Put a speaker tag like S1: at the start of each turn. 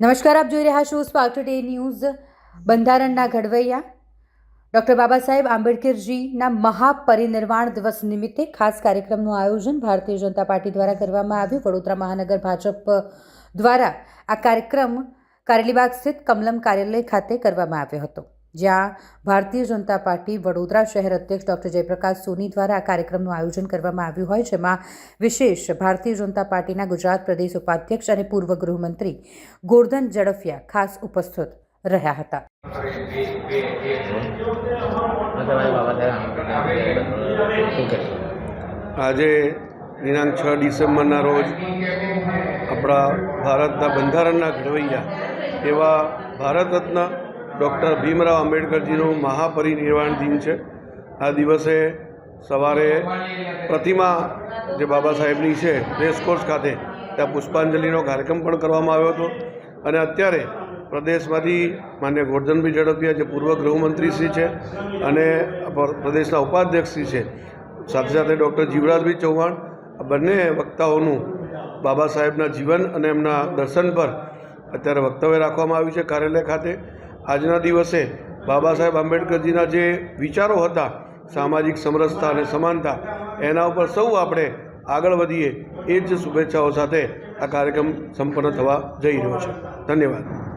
S1: નમસ્કાર, આપ જોઈ રહ્યા છો સ્પાર્ક ટુડે ન્યૂઝ બંધારણના ઘડવૈયા, ડૉક્ટર બાબા સાહેબ આંબેડકરજીના મહાપરિનિર્વાણ દિવસ નિમિત્તે ખાસ કાર્યક્રમનું આયોજન ભારતીય જનતા પાર્ટી દ્વારા કરવામાં આવ્યું. વડોદરા મહાનગર ભાજપ દ્વારા આ કાર્યક્રમ કારેલીબાગ સ્થિત કમલમ કાર્યાલય ખાતે કરવામાં આવ્યો હતો. જ્યાં ભારતીય જનતા પાર્ટી વડોદરા શહેર અધ્યક્ષ ડૉક્ટર જયપ્રકાશ સોની દ્વારા આ કાર્યક્રમનું આયોજન કરવામાં આવ્યું હોય, જેમાં વિશેષ ભારતીય જનતા પાર્ટીના ગુજરાત પ્રદેશ ઉપાધ્યક્ષ અને પૂર્વ ગૃહમંત્રી ગોરધન ઝડફિયા ખાસ ઉપસ્થિત રહ્યા હતા.
S2: આજે દિનાંક છ ડિસેમ્બરના રોજ આપણા ભારતના બંધારણના ઘડવૈયા એવા ભારત રત્ન ડૉક્ટર ભીમરાવ આંબેડકરજીનું મહાપરિનિર્વાણ દિન છે. આ દિવસે સવારે પ્રતિમા જે બાબા સાહેબની છે રેસકોર્સ ખાતે ત્યાં પુષ્પાંજલિનો કાર્યક્રમ પણ કરવામાં આવ્યો હતો. અને અત્યારે પ્રદેશમાંથી માન્ય ગોરધનભાઈ ઝડપિયા, જે પૂર્વ ગૃહમંત્રીશ્રી છે, અને પ્રદેશના ઉપાધ્યક્ષ શ્રી છે, સાથે સાથે ડૉક્ટર જીવરાજભાઈ ચૌહાણ, આ બંને વક્તાઓનું બાબા સાહેબના જીવન અને એમના દર્શન પર અત્યારે વક્તવ્ય રાખવામાં આવ્યું છે કાર્યાલય ખાતે. આજના દિવસે બાબા સાહેબ આંબેડકરજીના જે વિચારો હતા, સામાજિક સમરસતા અને સમાનતા, એના ઉપર સૌ આપણે આગળ વધીએ એ જ શુભેચ્છાઓ સાથે આ કાર્યક્રમ સંપન્ન થવા જઈ રહ્યો છે. ધન્યવાદ.